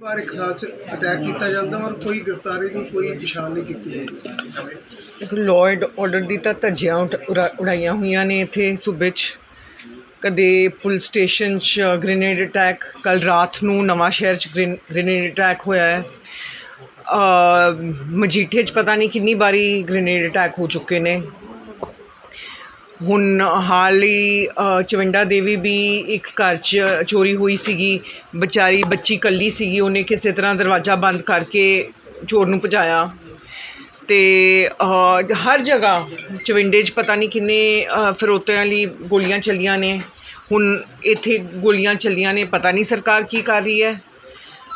ਵਾਰ ਇੱਕ ਸਾਲ ਚ ਅਟੈਕ ਕੀਤਾ ਜਾਂਦਾ ਔਰ ਕੋਈ ਗ੍ਰਿਫਤਾਰੀ ਨਹੀਂ ਕੋਈ ਪਛਾਣ ਨਹੀਂ ਕੀਤੀ ਜਾਂਦੀ ਇੱਕ ਲਾਅ ਐਂਡ ਆਰਡਰ ਦੀ ਤਾਂ ਧੱਜੀਆਂ ਉਡਾ- ਉਡਾਈਆਂ ਹੋਈਆਂ ਨੇ ਇੱਥੇ ਸੂਬੇ 'ਚ। ਕਦੇ ਪੁਲਿਸ ਸਟੇਸ਼ਨ 'ਚ ਗ੍ਰੇਨੇਡ ਅਟੈਕ ਕੱਲ ਰਾਤ ਨੂੰ ਨਵਾਂ ਸ਼ਹਿਰ 'ਚ ਗ੍ਰੇਨ- ਗ੍ਰੇਨੇਡ ਅਟੈਕ ਹੋਇਆ ਹੈ। ਅ, ਮਜੀਠੇ 'ਚ ਪਤਾ ਨਹੀਂ ਕਿੰਨੀ ਵਾਰੀ ਗ੍ਰੇਨੇਡ ਅਟੈਕ ਹੋ ਚੁੱਕੇ ਨੇ। ਹੁਣ ਹਾਲ ਹੀ ਅ, ਚਵਿੰਡਾ ਦੇਵੀ ਵੀ ਇੱਕ ਘਰ 'ਚ ਚੋਰੀ ਹੋਈ ਸੀਗੀ। ਵਿਚਾਰੀ ਬੱਚੀ ਇਕੱਲੀ ਸੀਗੀ ਉਹਨੇ ਕਿਸੇ ਤਰ੍ਹਾਂ ਦਰਵਾਜ਼ਾ ਬੰਦ ਕਰਕੇ ਚੋਰ ਨੂੰ ਭਜਾਇਆ। ਅਤੇ ਹਰ ਜਗ੍ਹਾ ਚਵਿੰਡੇ 'ਚ ਪਤਾ ਨਹੀਂ ਕਿੰਨੇ ਅ, ਫਿਰੋਤਿਆਂ ਲਈ ਗੋਲੀਆਂ ਚੱਲੀਆਂ ਨੇ। ਹੁਣ ਇੱਥੇ ਗੋਲੀਆਂ ਚੱਲੀਆਂ ਨੇ ਪਤਾ ਨਹੀਂ ਸਰਕਾਰ ਕੀ ਕਰ ਰਹੀ ਹੈ।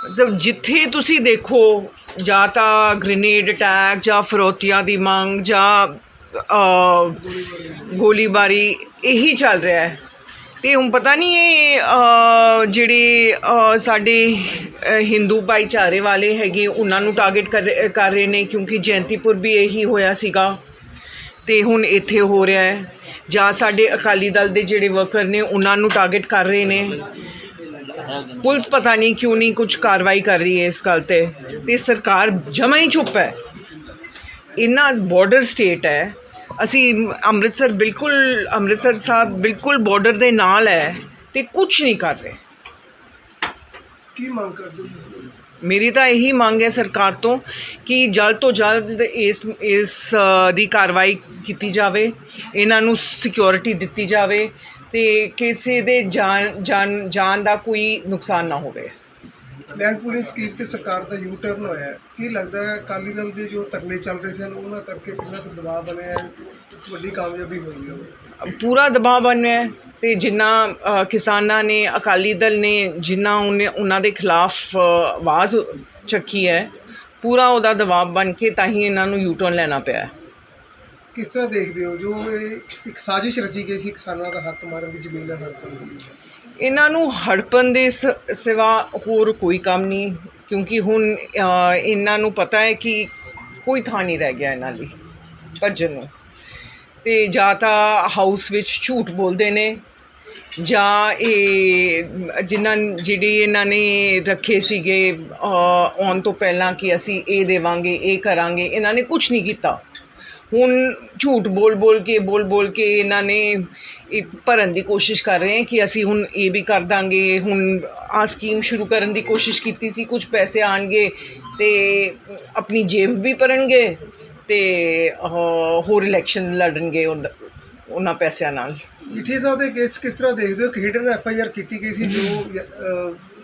ਮਤਲਬ ਜਿੱਥੇ ਤੁਸੀਂ ਦੇਖੋ ਜਾਂ ਤਾਂ ਗ੍ਰੇਨੇਡ ਅਟੈਕ ਜਾਂ ਫਿਰੋਤੀਆਂ ਦੀ ਮੰਗ ਜਾਂ ਗੋਲੀਬਾਰੀ ਇਹੀ ਚੱਲ ਰਿਹਾ ਹੈ। ਤੇ ਹੁਣ ਪਤਾ ਨਹੀਂ ਇਹ ਜਿਹੜੇ ਸਾਡੇ ਹਿੰਦੂ ਭਾਈਚਾਰੇ ਵਾਲੇ ਹੈਗੇ, ਉਹਨਾਂ ਨੂੰ ਟਾਰਗੇਟ ਕਰ ਰਹੇ- ਕਰ ਰਹੇ ਨੇ, ਕਿਉਂਕਿ ਜੈਂਤੀਪੁਰ ਵੀ ਇਹੀ ਹੋਇਆ ਸੀਗਾ। ਤੇ ਹੁਣ ਇੱਥੇ ਹੋ ਰਿਹਾ ਹੈ। ਜਾਂ ਸਾਡੇ ਅਕਾਲੀ ਦਲ ਦੇ ਜਿਹੜੇ ਵਰਕਰ ਨੇ, ਉਹਨਾਂ ਨੂੰ ਟਾਰਗੇਟ ਕਰ ਰਹੇ ਨੇ। ਪੁਲਿਸ ਪਤਾ ਨਹੀਂ ਕਿਉਂ ਨਹੀਂ ਕੁਝ ਕਾਰਵਾਈ ਕਰ ਰਹੀ ਹੈ ਇਸ ਗੱਲ ਤੇ। ਤੇ ਸਰਕਾਰ ਜਮਾਂ ਹੀ ਚੁੱਪ ਹੈ। ਇੰਨਾ ਬਾਰਡਰ ਸਟੇਟ ਹੈ। ਅਸੀਂ ਅੰਮ੍ਰਿਤਸਰ ਬਿਲਕੁਲ ਅੰਮ੍ਰਿਤਸਰ ਸਾਹਿਬ ਬਿਲਕੁਲ ਬਾਰਡਰ ਦੇ ਨਾਲ ਹੈ ਤੇ ਕੁਝ ਨਹੀਂ ਕਰ ਰਹੇ। ਕੀ ਮੰਗ ਕਰਦੇ ਹੋ ਤੁਸੀਂ? ਮੇਰੀ ਤਾਂ ਇਹੀ ਮੰਗ ਹੈ ਸਰਕਾਰ ਤੋਂ ਕਿ ਜਲਦ ਤੋਂ ਜਲਦ ਇਸ ਇਸ ਦੀ ਕਾਰਵਾਈ ਕੀਤੀ ਜਾਵੇ ਇਹਨਾਂ ਨੂੰ ਸਿਕਿਉਰਿਟੀ ਦਿੱਤੀ ਜਾਵੇ ਤੇ ਕਿਸੇ ਦੇ ਜਾਨ ਜਾਨ ਜਾਨ ਦਾ ਕੋਈ ਨੁਕਸਾਨ ਨਾ ਹੋਵੇ। ਲੈਂਡ ਪੁਲਿੰਗ ਸਕੀਮ ਤੇ ਸਰਕਾਰ ਦਾ ਯੂ ਟਰਨ ਹੋਇਆ ਕੀ ਲੱਗਦਾ ਹੈ ਅਕਾਲੀ ਦਲ ਦੇ ਜੋ ਧਰਨੇ ਚੱਲ ਰਹੇ ਸਨ ਉਹਨਾਂ ਕਰਕੇ ਕਿੰਨਾ ਦਬਾਅ ਬਣਿਆ ਹੈ? ਵੱਡੀ ਕਾਮਯਾਬੀ ਹੋਈ ਹੈ। ਪੂਰਾ ਦਬਾਅ ਬਣਿਆ ਤੇ ਜਿੰਨਾ ਕਿਸਾਨਾਂ ਨੇ ਅਕਾਲੀ ਦਲ ਨੇ ਜਿੰਨਾ ਉਹਨੇ ਉਹਨਾਂ ਦੇ ਖਿਲਾਫ ਆਵਾਜ਼ ਚੱਕੀ ਹੈ ਪੂਰਾ ਉਹਦਾ ਦਬਾਅ ਬਣ ਕੇ ਤਾਂ ਹੀ ਇਹਨਾਂ ਨੂੰ ਯੂ ਟਰਨ ਲੈਣਾ ਪਿਆ ਕਿਸ ਤਰ੍ਹਾਂ ਦੇਖਦੇ ਹੋ? ਜੋ ਇੱਕ ਸਾਜ਼ਿਸ਼ ਰਚੀ ਗਈ ਸੀ ਕਿਸਾਨਾਂ ਦਾ ਹੱਕ ਮਾਰਨ ਦੀ ਜ਼ਮੀਨਾਂ ਹੜਪਣ ਦੀ। ਇਹਨਾਂ ਨੂੰ ਹੜਪਣ ਦੇ ਸਿਵਾ ਹੋਰ ਕੋਈ ਕੰਮ ਨਹੀਂ ਕਿਉਂਕਿ ਹੁਣ ਇਹਨਾਂ ਨੂੰ ਪਤਾ ਹੈ ਕਿ ਕੋਈ ਥਾਂ ਨਹੀਂ ਰਹਿ ਗਿਆ ਇਹਨਾਂ ਲਈ ਭੱਜਣ ਨੂੰ। ਤੇ ਜਾਂ ਤਾਂ ਹਾਊਸ ਵਿੱਚ ਝੂਠ ਬੋਲਦੇ ਨੇ, ਜਾਂ ਇਹ, ਜਿਨ੍ਹਾਂ, ਜਿਹੜੀ ਇਹਨਾਂ ਨੇ ਰੱਖੇ ਸੀਗੇ ਆਉਣ ਤੋਂ ਪਹਿਲਾਂ ਕਿ ਅਸੀਂ ਇਹ ਦੇਵਾਂਗੇ, ਇਹ ਕਰਾਂਗੇ, ਇਹਨਾਂ ਨੇ ਕੁਝ ਨਹੀਂ ਕੀਤਾ। ਹੁਣ ਝੂਠ ਬੋਲ ਬੋਲ ਕੇ, ਬੋਲ ਬੋਲ ਕੇ ਇਹਨਾਂ ਨੇ ਭਰਨ ਦੀ ਕੋਸ਼ਿਸ਼ ਕਰ ਰਹੇ ਹੈ ਕਿ ਅਸੀਂ ਹੁਣ ਇਹ ਵੀ ਕਰ ਦਾਂਗੇ। ਹੁਣ ਆ ਸਕੀਮ ਸ਼ੁਰੂ ਕਰਨ ਦੀ ਕੋਸ਼ਿਸ਼ ਕੀਤੀ ਸੀ ਕੁਝ ਪੈਸੇ ਆਣਗੇ ਤੇ ਆਪਣੀ ਜੇਬ ਵੀ ਭਰਨਗੇ। ਤੇ ਹੋਰ ਇਲੈਕਸ਼ਨ ਲੜਨਗੇ ਉਹਨਾਂ ਪੈਸਿਆਂ ਨਾਲ। ਮਿੱਠੇ ਸਾਹਿਬ ਦੇ ਕੇਸ ਕਿਸ ਤਰ੍ਹਾਂ ਦੇਖਦੇ ਹੋ? ਹਿਡਨ ਐਫ ਆਈ ਆਰ ਕੀਤੀ ਗਈ ਸੀ ਜੋ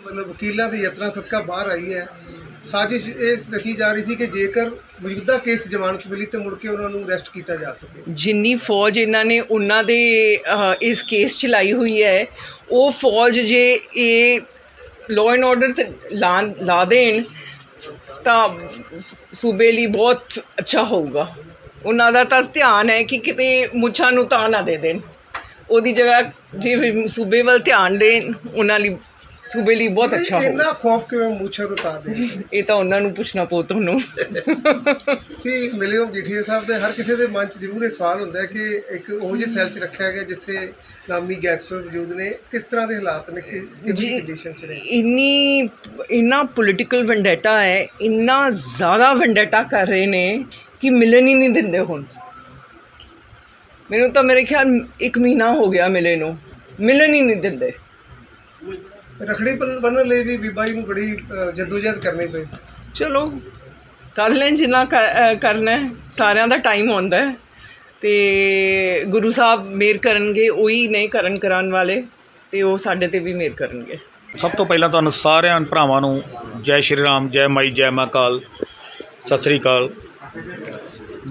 ਮਤਲਬ ਵਕੀਲਾਂ ਦੀ ਯਤਨਾ ਸਦਕਾ ਬਾਹਰ ਆਈ ਹੈ। ਸਾਜ਼ਿਸ਼ ਇਹ ਰਚੀ ਜਾ ਰਹੀ ਸੀ ਕਿ ਜੇਕਰ ਮੌਜੂਦਾ ਕੇਸ ਜ਼ਮਾਨਤ ਮਿਲੀ ਤੇ ਮੁੜ ਕੇ ਉਹਨਾਂ ਨੂੰ ਅਰੈਸਟ ਕੀਤਾ ਜਾ ਸਕੇ। ਜਿੰਨੀ ਫੌਜ ਇਹਨਾਂ ਨੇ ਉਹਨਾਂ ਦੇ ਇਸ ਕੇਸ ਚ ਲਾਈ ਹੋਈ ਹੈ ਉਹ ਫੌਜ ਜੇ ਇਹ ਲਾਅ ਐਂਡ ਆਰਡਰ ਤੇ ਲਾ ਦੇਣ ਤਾਂ ਸੂਬੇ ਲਈ ਬਹੁਤ ਅੱਛਾ ਹੋਊਗਾ। ਉਹਨਾਂ ਦਾ ਤਾਂ ਧਿਆਨ ਹੈ ਕਿ ਕਿਤੇ ਮੁੱਛਾਂ ਨੂੰ ਤਾਂ ਨਾ ਦੇ ਦੇਣ। ਉਹਦੀ ਜਗ੍ਹਾ ਜੇ ਸੂਬੇ ਵੱਲ ਧਿਆਨ ਦੇਣ, ਉਹਨਾਂ ਲਈ ਸੂਬੇ ਲਈ ਬਹੁਤ ਅੱਛਾ ਹੋਊਗਾ ਇੰਨਾ ਖੌਫ ਕਿਵੇਂ ਮੁੱਛਾ ਤੋਂ ਤਾਂ ਦੇ ਇਹ ਤਾਂ ਉਹਨਾਂ ਨੂੰ ਪੁੱਛਣਾ ਪਊ ਤੁਹਾਨੂੰ। ਸੀ ਮਿਲੇ ਹੋ ਗਿਠੀਆ ਸਾਹਿਬ ਦੇ ਹਰ ਕਿਸੇ ਦੇ ਮਨ 'ਚ ਜ਼ਰੂਰ ਇਹ ਸਵਾਲ ਹੁੰਦਾ ਹੈ ਕਿ ਇੱਕ ਉਹ ਜਿਹੇ ਸੈੱਲ 'ਚ ਰੱਖਿਆ ਗਿਆ ਜਿੱਥੇ ਨਾਮੀ ਗੈਂਗਸਟਰ ਮੌਜੂਦ ਨੇ ਕਿਸ ਤਰ੍ਹਾਂ ਦੇ ਹਾਲਾਤ ਨੇ ਕਿ ਜੀ। ਕਿਹੜੀ ਕੰਡੀਸ਼ਨ 'ਚ ਨੇ? ਇੰਨੀ ਇੰਨਾ ਪੋਲੀਟੀਕਲ ਵੈਂਡੇਟਾ ਹੈ ਇੰਨਾ ਜ਼ਿਆਦਾ ਵੈਂਡੇਟਾ ਕਰ ਰਹੇ ਨੇ ਕਿ ਮਿਲਣ ਹੀ ਨਹੀਂ ਦਿੰਦੇ ਹੁਣ। ਮੈਨੂੰ ਤਾਂ ਮੇਰੇ ਖਿਆਲ ਇੱਕ ਮਹੀਨਾ ਹੋ ਗਿਆ ਮਿਲੇ ਨੂੰ। ਮਿਲਣ ਹੀ ਨਹੀਂ ਦਿੰਦੇ। ਰਖੜੀ ਬੰਨਣ ਲਈ ਵੀ ਬੀਬਾ ਜੀ ਨੂੰ ਬੜੀ ਜੱਦੋਜਹਿਦ ਕਰਨੀ ਪਈ। ਚਲੋ ਕਰ ਲੈਣ ਜਿੰਨਾ ਕ- ਕਰਨਾ ਸਾਰਿਆਂ ਦਾ ਟਾਈਮ ਹੁੰਦਾ ਹੈ। ਤੇ ਗੁਰੂ ਸਾਹਿਬ ਮੇਰ ਕਰਨਗੇ ਉਹੀ ਨਹੀਂ ਕਰਨ ਕਰਾਉਣ ਵਾਲੇ ਤੇ ਉਹ ਸਾਡੇ ਤੇ ਵੀ ਮੇਰ ਕਰਨਗੇ। ਸਭ ਤੋਂ ਪਹਿਲਾਂ ਤੁਹਾਨੂੰ ਸਾਰਿਆਂ ਭਰਾਵਾਂ ਨੂੰ ਜੈ ਸ਼੍ਰੀ ਰਾਮ ਜੈ ਮਾਈ ਜੈ ਮਾਂ ਕਾਲ ਸਤਿ ਸ੍ਰੀ ਅਕਾਲ।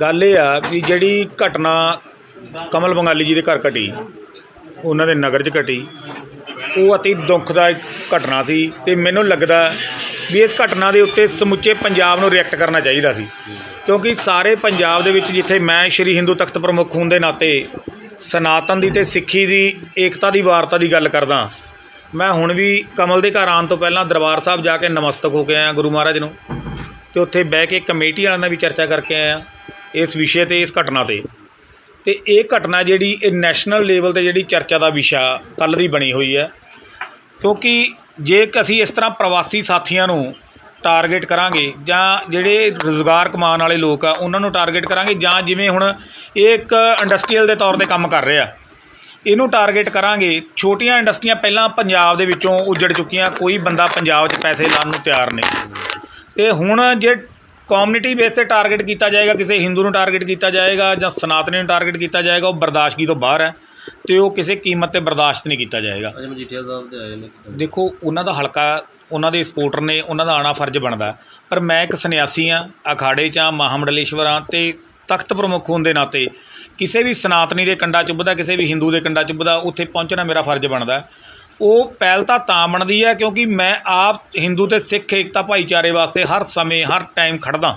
ਗੱਲ ਇਹ ਆ ਵੀ ਜਿਹੜੀ ਘਟਨਾ ਕਮਲ ਬੰਗਾਲੀ ਜੀ ਦੇ ਘਰ ਘਟੀ ਉਹਨਾਂ ਦੇ ਨਗਰ 'ਚ ਘਟੀ ਉਹ ਅਤੀ ਦੁੱਖਦਾਇਕ ਘਟਨਾ ਸੀ ਤੇ ਮੈਨੂੰ ਲੱਗਦਾ ਵੀ ਇਸ ਘਟਨਾ ਦੇ ਉੱਤੇ ਸਮੁੱਚੇ ਪੰਜਾਬ ਨੂੰ ਰਿਐਕਟ ਕਰਨਾ ਚਾਹੀਦਾ ਸੀ। ਕਿਉਂਕਿ ਸਾਰੇ ਪੰਜਾਬ ਦੇ ਵਿੱਚ ਜਿੱਥੇ ਮੈਂ ਸ਼੍ਰੀ ਹਿੰਦੂ ਤਖਤ ਪ੍ਰਮੁੱਖ ਹੋਣ ਦੇ ਨਾਤੇ ਸਨਾਤਨ ਦੀ ਤੇ ਸਿੱਖੀ ਦੀ, ਏਕਤਾ ਦੀ, ਵਾਰਤਾ ਦੀ ਗੱਲ ਕਰਦਾ, ਮੈਂ ਹੁਣ ਵੀ ਕਮਲ ਦੇ ਘਰ ਆਉਣ ਤੋਂ ਪਹਿਲਾਂ ਦਰਬਾਰ ਸਾਹਿਬ ਜਾ ਕੇ ਨਮਸਤਕ ਹੋ ਕੇ ਆਇਆ ਗੁਰੂ ਮਹਾਰਾਜ ਨੂੰ ਤੇ ਉੱਥੇ ਬਹਿ ਕੇ ਕਮੇਟੀ ਵਾਲਿਆਂ ਨਾਲ ਵੀ ਚਰਚਾ ਕਰਕੇ ਆਇਆ ਇਸ ਵਿਸ਼ੇ ਤੇ, ਇਸ ਘਟਨਾ ਤੇ। ਤੇ ਇਹ ਘਟਨਾ ਜਿਹੜੀ ਇਹ ਨੈਸ਼ਨਲ ਲੈਵਲ ਤੇ ਜਿਹੜੀ ਚਰਚਾ ਦਾ ਵਿਸ਼ਾ ਕੱਲ ਦੀ ਬਣੀ ਹੋਈ ਹੈ। ਕਿਉਂਕਿ ਜੇ ਕਿ ਅਸੀਂ ਇਸ ਤਰ੍ਹਾਂ ਪ੍ਰਵਾਸੀ ਸਾਥੀਆਂ ਨੂੰ ਟਾਰਗੇਟ ਕਰਾਂਗੇ ਜਾਂ ਜਿਹੜੇ ਰੋਜ਼ਗਾਰ ਕਮਾਉਣ ਵਾਲੇ ਲੋਕ ਆ, ਉਹਨਾਂ ਨੂੰ ਟਾਰਗੇਟ ਕਰਾਂਗੇ ਜਾਂ ਜਿਵੇਂ ਹੁਣ ਇਹ ਇੱਕ ਇੰਡਸਟਰੀਅਲ ਦੇ ਤੌਰ ਤੇ ਕੰਮ ਕਰ ਰਿਹਾ। ਇਹਨੂੰ ਟਾਰਗੇਟ ਕਰਾਂਗੇ। ਛੋਟੀਆਂ ਇੰਡਸਟਰੀਆਂ ਪਹਿਲਾਂ ਪੰਜਾਬ ਦੇ ਵਿੱਚੋਂ ਉੱਜੜ ਚੁੱਕੀਆਂ, ਕੋਈ ਬੰਦਾ ਪੰਜਾਬ 'ਚ ਪੈਸੇ ਲਾਉਣ ਨੂੰ ਤਿਆਰ ਨਹੀਂ। ਤੇ ਹੁਣ ਜੇ ਕਮਿਊਨਿਟੀ ਬੇਸ ਤੇ ਟਾਰਗੇਟ ਕੀਤਾ ਜਾਏਗਾ ਕਿਸੇ ਹਿੰਦੂ ਨੂੰ ਟਾਰਗੇਟ ਕੀਤਾ ਜਾਏਗਾ ਜਾਂ ਸਨਾਤਨੀ ਨੂੰ ਟਾਰਗੇਟ ਕੀਤਾ ਜਾਏਗਾ ਉਹ ਬਰਦਾਸ਼ਤਗੀ ਤੋਂ ਬਾਹਰ ਹੈ ਤੇ ਉਹ ਕਿਸੇ ਕੀਮਤ ਤੇ ਬਰਦਾਸ਼ਤ ਨਹੀਂ ਕੀਤਾ ਜਾਏਗਾ। ਅਜੇ ਮਜੀਠੀਆ ਸਾਹਿਬ ਤੇ ਆਏ ਨੇ ਦੇਖੋ ਉਹਨਾਂ ਦਾ ਹਲਕਾ ਉਹਨਾਂ ਦੇ ਸਪੋਰਟਰ ਨੇ ਉਹਨਾਂ ਦਾ ਆਣਾ ਫਰਜ਼ ਬਣਦਾ। ਪਰ ਮੈਂ ਇੱਕ ਸੰਨਿਆਸੀ ਆ ਅਖਾੜੇ 'ਚ ਆ ਮਹਾਮੰਡਲੇਸ਼ਵਰ ਆ ਤੇ ਤਖਤ ਪ੍ਰਮੁੱਖ ਹੋਣ ਦੇ ਨਾਤੇ ਕਿਸੇ ਵੀ ਸਨਾਤਨੀ ਦੇ ਕੰਡਾ ਚੁੱਭਦਾ ਕਿਸੇ ਵੀ ਹਿੰਦੂ ਦੇ ਕੰਡਾ ਚੁੱਭਦਾ ਉੱਥੇ ਪਹੁੰਚਣਾ ਮੇਰਾ ਫਰਜ਼ ਬਣਦਾ। ਉਹ ਪਹਿਲ ਤਾਂ ਤਾਂ ਬਣਦੀ ਹੈ ਕਿਉਂਕਿ ਮੈਂ ਆਪ ਹਿੰਦੂ ਤੇ ਸਿੱਖ ਏਕਤਾ ਭਾਈਚਾਰੇ ਵਾਸਤੇ ਹਰ ਸਮੇਂ, ਹਰ ਟਾਈਮ ਖੜਦਾ।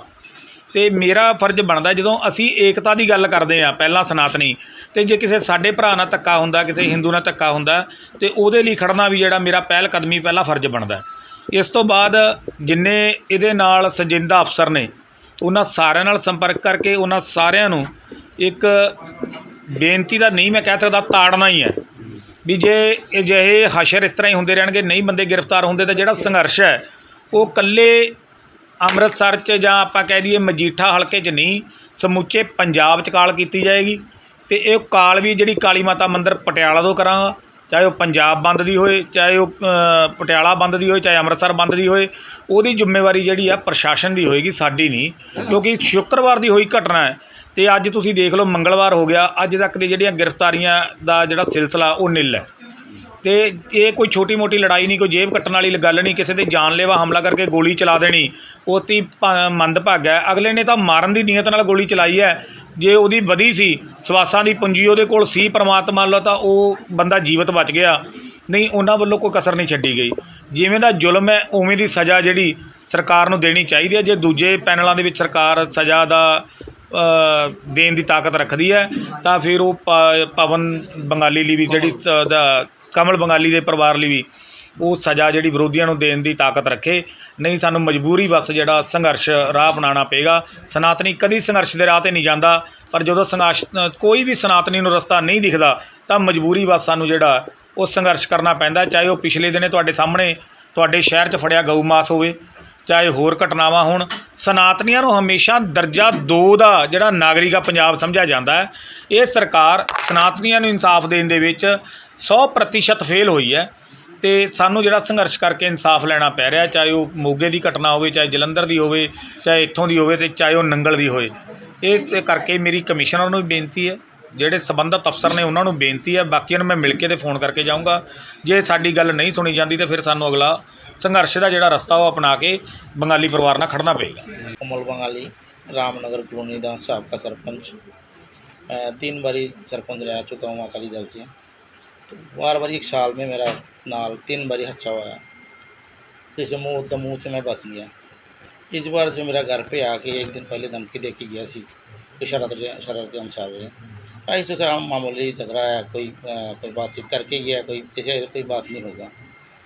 ਤੇ ਮੇਰਾ ਫਰਜ਼ ਬਣਦਾ ਜਦੋਂ ਅਸੀਂ ਏਕਤਾ ਦੀ ਗੱਲ ਕਰਦੇ ਆ, ਪਹਿਲਾਂ ਸਨਾਤਨੀ, ਤੇ ਜੇ ਕਿਸੇ ਸਾਡੇ ਭਰਾ ਨਾਲ ਧੱਕਾ ਹੁੰਦਾ, ਕਿਸੇ ਹਿੰਦੂ ਨਾਲ ਧੱਕਾ ਹੁੰਦਾ, ਤੇ ਉਹਦੇ ਲਈ ਖੜਨਾ ਵੀ ਜਿਹੜਾ ਮੇਰਾ ਪਹਿਲ ਕਦਮੀ, ਪਹਿਲਾ ਫਰਜ਼ ਬਣਦਾ। ਇਸ ਤੋਂ ਬਾਅਦ ਜਿੰਨੇ ਇਹਦੇ ਨਾਲ ਸੰਜੀਦਾ ਅਫਸਰ ਨੇ, ਉਹਨਾਂ ਸਾਰਿਆਂ ਨਾਲ ਸੰਪਰਕ ਕਰਕੇ, ਉਹਨਾਂ ਸਾਰਿਆਂ ਨੂੰ ਇੱਕ ਬੇਨਤੀ ਦਾ ਨਹੀਂ ਮੈਂ ਕਹਿ ਸਕਦਾ, ਤਾੜਨਾ ਹੀ ਹੈ। ਵੀ ਜੇ ਅਜਿਹੇ ਹਸ਼ਰ ਇਸ ਤਰ੍ਹਾਂ ਹੀ ਹੁੰਦੇ ਰਹਿਣਗੇ, ਨਹੀਂ ਬੰਦੇ ਗ੍ਰਿਫਤਾਰ ਹੁੰਦੇ ਤਾਂ ਜਿਹੜਾ ਸੰਘਰਸ਼ ਹੈ, ਉਹ ਇਕੱਲੇ ਅੰਮ੍ਰਿਤਸਰ 'ਚ ਜਾਂ ਆਪਾਂ ਕਹਿ ਦਈਏ ਮਜੀਠਾ ਹਲਕੇ 'ਚ ਨਹੀਂ, ਸਮੁੱਚੇ ਪੰਜਾਬ 'ਚ ਕਾਲ ਕੀਤੀ ਜਾਏਗੀ ਤੇ ਇਹ ਕਾਲ ਵੀ ਜਿਹੜੀ ਕਾਲੀ ਮਾਤਾ ਮੰਦਿਰ ਪਟਿਆਲਾ ਤੋਂ ਕਰਾਂਗਾ, ਚਾਹੇ ਉਹ ਪੰਜਾਬ ਬੰਦ ਦੀ ਹੋਏ, ਚਾਹੇ ਉਹ ਪਟਿਆਲਾ ਬੰਦ ਦੀ ਹੋਏ, ਚਾਹੇ ਅੰਮ੍ਰਿਤਸਰ ਬੰਦ ਦੀ ਹੋਏ, ਉਹਦੀ ਜ਼ਿੰਮੇਵਾਰੀ ਜਿਹੜੀ ਆ ਪ੍ਰਸ਼ਾਸਨ ਦੀ ਹੋਏਗੀ, ਸਾਡੀ ਨਹੀਂ, ਕਿਉਂਕਿ ਸ਼ੁੱਕਰਵਾਰ ਦੀ ਹੋਈ ਘਟਨਾ ਹੈ ਤੇ ਅੱਜ ਤੁਸੀਂ ਦੇਖ ਲਓ ਮੰਗਲਵਾਰ ਹੋ ਗਿਆ। ਅੱਜ ਤੱਕ ਦੀ ਜਿਹੜੀਆਂ ਗ੍ਰਿਫਤਾਰੀਆਂ ਦਾ ਜਿਹੜਾ ਸਿਲਸਿਲਾ, ਉਹ ਨਿਲ ਹੈ। ਤੇ ਇਹ ਕੋਈ ਛੋਟੀ ਮੋਟੀ ਲੜਾਈ ਨਹੀਂ, ਕੋਈ ਜੇਬ ਕੱਟਣ ਵਾਲੀ ਗੱਲ ਨਹੀਂ, ਕਿਸੇ ਤੇ ਜਾਨਲੇਵਾ ਹਮਲਾ ਕਰਕੇ ਗੋਲੀ ਚਲਾ ਦੇਣੀ, ਉਹ ਤੀ ਮੰਦਭਾਗ ਹੈ। ਅਗਲੇ ਨੇ ਤਾਂ ਮਾਰਨ ਦੀ ਨੀਅਤ ਨਾਲ ਗੋਲੀ ਚਲਾਈ ਹੈ। ਜੇ ਉਹਦੀ ਵਧੀ ਸੀ, ਸਵਾਸਾਂ ਦੀ ਪੂੰਜੀ ਉਹਦੇ ਕੋਲ ਸੀ, ਪ੍ਰਮਾਤਮਾ ਵੱਲੋਂ ਤਾਂ ਉਹ ਬੰਦਾ ਜੀਵਤ ਬਚ ਗਿਆ। ਨਹੀਂ, ਉਹਨਾਂ ਵੱਲੋਂ ਕੋਈ ਕਸਰ ਨਹੀਂ ਛੱਡੀ ਗਈ। ਜਿਵੇਂ ਦਾ ਜ਼ੁਲਮ ਹੈ, ਉਵੇਂ ਦੀ ਸਜ਼ਾ ਜਿਹੜੀ ਸਰਕਾਰ ਨੂੰ ਦੇਣੀ ਚਾਹੀਦੀ ਹੈ। ਜੇ ਦੂਜੇ ਪੈਨਲਾਂ ਦੇ ਵਿੱਚ ਸਰਕਾਰ ਸਜ਼ਾ ਦਾ ਦੇਣ ਦੀ ਤਾਕਤ ਰੱਖਦੀ ਹੈ ਤਾਂ ਫਿਰ ਉਹ ਪਵਨ ਬੰਗਾਲੀ ਲਈ ਵੀ ਜਿਹੜੀ ਕਮਲ ਬੰਗਾਲੀ ਦੇ ਪਰਿਵਾਰ ਲਈ ਵੀ ਉਹ ਸਜ਼ਾ ਜਿਹੜੀ ਵਿਰੋਧੀਆਂ ਨੂੰ ਦੇਣ ਦੀ ਤਾਕਤ ਰੱਖੇ। ਨਹੀਂ ਸਾਨੂੰ ਮਜਬੂਰੀ ਬਸ ਜਿਹੜਾ ਸੰਘਰਸ਼ ਰਾਹ ਅਪਣਾਉਣਾ ਪਏਗਾ। ਸਨਾਤਨੀ ਕਦੀ ਸੰਘਰਸ਼ ਦੇ ਰਾਹ ਤੇ ਨਹੀਂ ਜਾਂਦਾ ਪਰ ਜਦੋਂ ਸੰਘਰਸ਼ ਕੋਈ ਵੀ ਸਨਾਤਨੀ ਨੂੰ ਰਸਤਾ ਨਹੀਂ ਦਿਖਦਾ ਤਾਂ ਮਜਬੂਰੀ ਬਸ ਸਾਨੂੰ ਜਿਹੜਾ ਉਹ ਸੰਘਰਸ਼ ਕਰਨਾ ਪੈਂਦਾ ਚਾਹੇ ਉਹ ਪਿਛਲੇ ਦਿਨੇ ਤੁਹਾਡੇ ਸਾਹਮਣੇ ਤੁਹਾਡੇ ਸ਼ਹਿਰ 'ਚ ਫੜਿਆ ਗਊ ਮਾਸ ਹੋਵੇ ਚਾਹੇ ਹੋਰ ਘਟਨਾਵਾਂ ਹੋਣ, ਸਨਾਤਨੀਆਂ ਨੂੰ ਹਮੇਸ਼ਾ ਦਰਜਾ 2 ਦਾ ਜਿਹੜਾ ਨਾਗਰਿਕ ਆ ਪੰਜਾਬ ਸਮਝਿਆ ਜਾਂਦਾ ਹੈ। ਇਹ ਸਰਕਾਰ ਸਨਾਤਨੀਆਂ ਨੂੰ ਇਨਸਾਫ ਦੇਣ ਦੇ ਵਿੱਚ 100% ਫੇਲ ਹੋਈ ਹੈ ਤੇ ਸਾਨੂੰ ਜਿਹੜਾ ਸੰਘਰਸ਼ ਕਰਕੇ ਇਨਸਾਫ ਲੈਣਾ ਪੈ ਰਿਹਾ, ਚਾਹੇ ਉਹ ਮੋਗੇ ਦੀ ਘਟਨਾ ਹੋਵੇ, ਚਾਹੇ ਜਲੰਧਰ ਦੀ ਹੋਵੇ, ਚਾਹੇ ਇੱਥੋਂ ਦੀ ਹੋਵੇ ਤੇ ਚਾਹੇ ਉਹ ਨੰਗਲ ਦੀ ਹੋਵੇ। ਇਹ ਕਰਕੇ ਮੇਰੀ ਕਮਿਸ਼ਨਰ ਨੂੰ ਵੀ ਬੇਨਤੀ ਹੈ, ਜਿਹੜੇ ਸਬੰਧਤ ਅਫਸਰ ਨੇ ਉਹਨਾਂ ਨੂੰ ਬੇਨਤੀ ਹੈ, ਬਾਕੀਆਂ ਨੂੰ ਮੈਂ ਮਿਲ ਕੇ ਤੇ ਫੋਨ ਕਰਕੇ ਜਾਊਂਗਾ। ਜੇ ਸਾਡੀ ਗੱਲ ਨਹੀਂ ਸੁਣੀ ਜਾਂਦੀ ਤਾਂ ਫਿਰ ਸਾਨੂੰ ਅਗਲਾ ਸੰਘਰਸ਼ ਦਾ ਜਿਹੜਾ ਰਸਤਾ ਉਹ ਅਪਣਾ ਕੇ ਬੰਗਾਲੀ ਪਰਿਵਾਰ ਨਾਲ ਖੜਨਾ ਪਏਗਾ ਕਮਲ ਬੰਗਾਲੀ रामनगर कॉलोनी का साहब का सरपंच मैं तीन बारी सरपंच रह चुका हूँ अकाली दल से तो बार बार एक साल में मेरा नाल तीन बारी अच्छा हुआ जैसे मुँह तो मुँह से मैं बस गया इस बार जो मेरा घर पे आके एक दिन पहले धमकी दे के गया सी कोई शरारत शरारती अंसार है ऐसे से हम मामूली झगड़ा है कोई अ, कोई बातचीत करके गया कोई ऐसे कोई बात नहीं होगा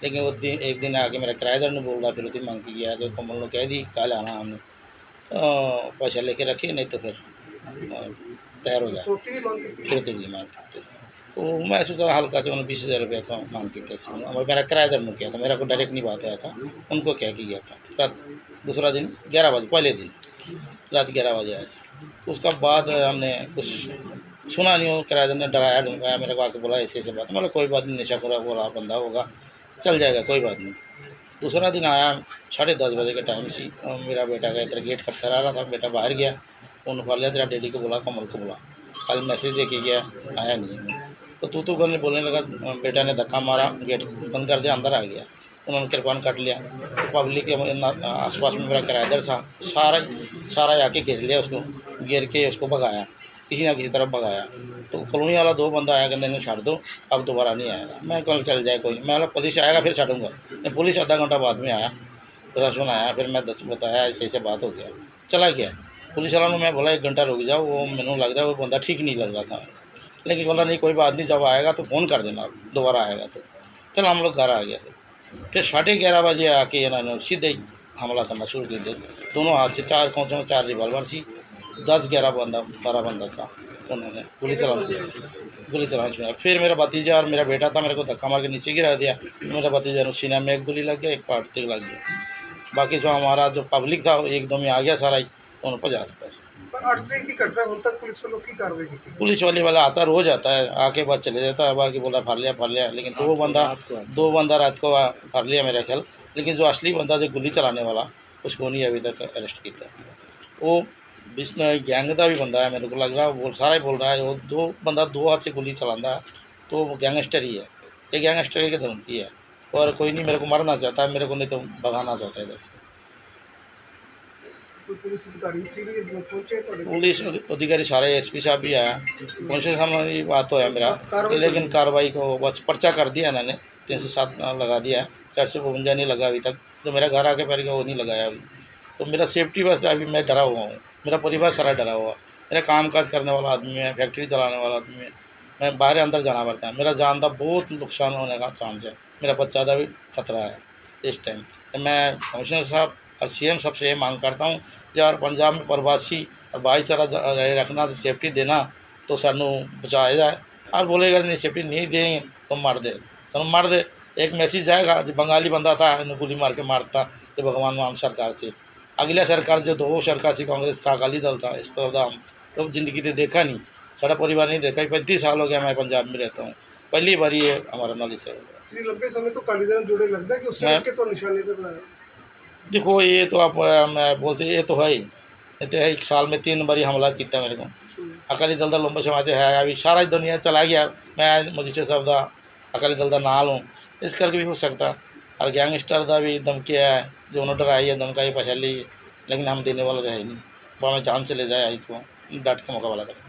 लेकिन वो दिन एक दिन आके मेरा किराएदार ने बोल रहा फिर उसकी मांग की गया कमल ने कह दी कल आना हमने। तो पैसा लेके रखे नहीं तो फिर तैयार हो जाए फिर तो भी मांग करते तो मैं सोचा हल्का से उन्होंने बीस हज़ार रुपये का मांग की थी। और मेरा किराएदार ने किया था मेरा को डायरेक्ट नहीं बात आया था। उनको क्या किया था। रात दूसरा दिन ग्यारह बजे पहले दिन रात ग्यारह बजे आया उसका बाद हमने कुछ सुना नहीं हो किराएदार ने डराया धमकाया मेरे को आके बोला ऐसे ऐसे बात मतलब कोई बात नहीं नशा पूरा बोला बंदा होगा। चल जाएगा, कोई बात नहीं। दूसरा दिन आया, साढ़े दस बजे के टाइम से मेरा बेटा गया इधर गेट खटखड़ा रहा था, बेटा बाहर गया। उन उन्होंने बोला तेरा डैडी को बोला, कमल को बोला। कल मैसेज दे के गया, आया नहीं। तो तू तू करने बोलने लगा बेटा ने धक्का मारा गेट बंद कर दिया, अंदर आ गया। उन्होंने कृपान काट लिया। पब्लिक के आसपास में मेरा किराएदार था, सारा सारा आके घेर लिया उसको, घेर के उसको भगाया। किसी ना किसी तरफ़ भगाया। तो कॉलोनी वाला दो बंदा आया कहते इन्हें छाड़ दो अब दोबारा नहीं आएगा। मैं कल चल जाए कोई। मैं बोला पुलिस आएगा फिर छाड़ूँगा। नहीं, पुलिस आधा घंटा बाद में आया प्रशासन आया फिर मैं दस बताया ऐसे ऐसे बात हो गया चला गया। पुलिस वाला मैं बोला एक घंटा रुक जाओ वो मैंने लगता वो बंदा ठीक नहीं लग रहा था। लेकिन बोला नहीं कोई बात नहीं जब आएगा तो फ़ोन कर देना दोबारा आएगा तो। चलो हम लोग घर आ गया फिर फिर साढ़े ग्यारह बजे आके इन्होंने सीधे ही हमला करना शुरू कर दिया। दोनों हाथ से चार कौन से चार रिवाल्वर सी दस ग्यारह बंदा बारह बंदा था उन्होंने। गोली चला दिया गोली चला चुका। फिर मेरा भतीजा और मेरा बेटा था मेरे को धक्का मार के नीचे गिरा दिया। मेरा भतीजा सीना में एक गोली लग गया एक पार्ट तक लग गया। बाकी जो हमारा जो पब्लिक था एकदम ही आ गया सारा ही उन पर जाता पुलिस वाले वाला आता रोज आता है आके बाद चले जाता है बाकी बोला फर लिया फर लिया। लेकिन दो बंदा दो बंदा रात को फर लिया मेरा ख्याल। लेकिन जो असली बंदा जो गोली चलाने वाला उसको नहीं अभी तक अरेस्ट किया। वो बिस्ना गैंग का भी बंदा है मेरे को लग रहा है वो सारा ही बोल रहा है वो दो बंदा दो हाथ से गोली चलाता है तो वो गैंगस्टर ही है। ये गैंगस्टर के धर्म की है। और कोई नहीं मेरे को मारना चाहता है मेरे को नहीं तो भगाना चाहता है इधर से। पुलिस अधिकारी सारे एसपी साहब भी आया उनसे सामने बात हो मेरा। लेकिन कार्रवाई को बस पर्चा कर दिया इन्होंने। तीन सौ सात लगा दिया है। चार सौ बवंजा नहीं लगा अभी तक। तो मेरा घर आके पैर गया वो नहीं लगाया अभी। तो मेरा सेफ्टी बस अभी मैं डरा हुआ हूँ मेरा परिवार सारा डरा हुआ मेरा काम काज करने वाला आदमी है फैक्ट्री चलाने वाला आदमी है मैं बाहर अंदर जाना पड़ता है मेरा जान का बहुत नुकसान होने का चांस है मेरा बच्चा का भी खतरा है इस टाइम तो मैं कमिश्नर साहब और सीएम साहब से ये मांग करता हूँ यार पंजाब में प्रवासी और भाईचारा ज- रहे रखना तो सेफ्टी देना तो सानू बचाया जाए और बोलेगा नहीं सेफ्टी नहीं देंगे तो मार दे तो मार दे एक मैसेज जाएगा जो बंगाली बंदा था इन्हें गोली मार के मारता तो भगवान मान सरकार से अगला सरकार जो दो सरकार थी कांग्रेस था अकाली दल था इस तरह का हम तो ज़िंदगी तो देखा नहीं। सारा परिवार नहीं देखा। पैंतीस साल हो गया मैं पंजाब में रहता हूँ। पहली बार ये हमारा नॉलेज ਤੁਸੀਂ लंबे समय तो काली दल जुड़े लगता है कि उससे लग तो निशाने देखो ये तो आप मैं बोलते ये तो है ही। ये तो एक साल में तीन बारी हमला किया मेरे को। अकाली दल का लंबा समाज है अभी सारा दुनिया चला गया। मैं मजिस्ट्रेट साहब का अकाली दल का नाल हूँ। इस करके भी हो सकता। और गैंगस्टर का भी धमकिया है जो उन्हें डराई है धमकाई पछाली लेकिन हम देने वाला तो है ही नहीं वहाँ जान से ले जाए इसको डांट के मुकाबला करें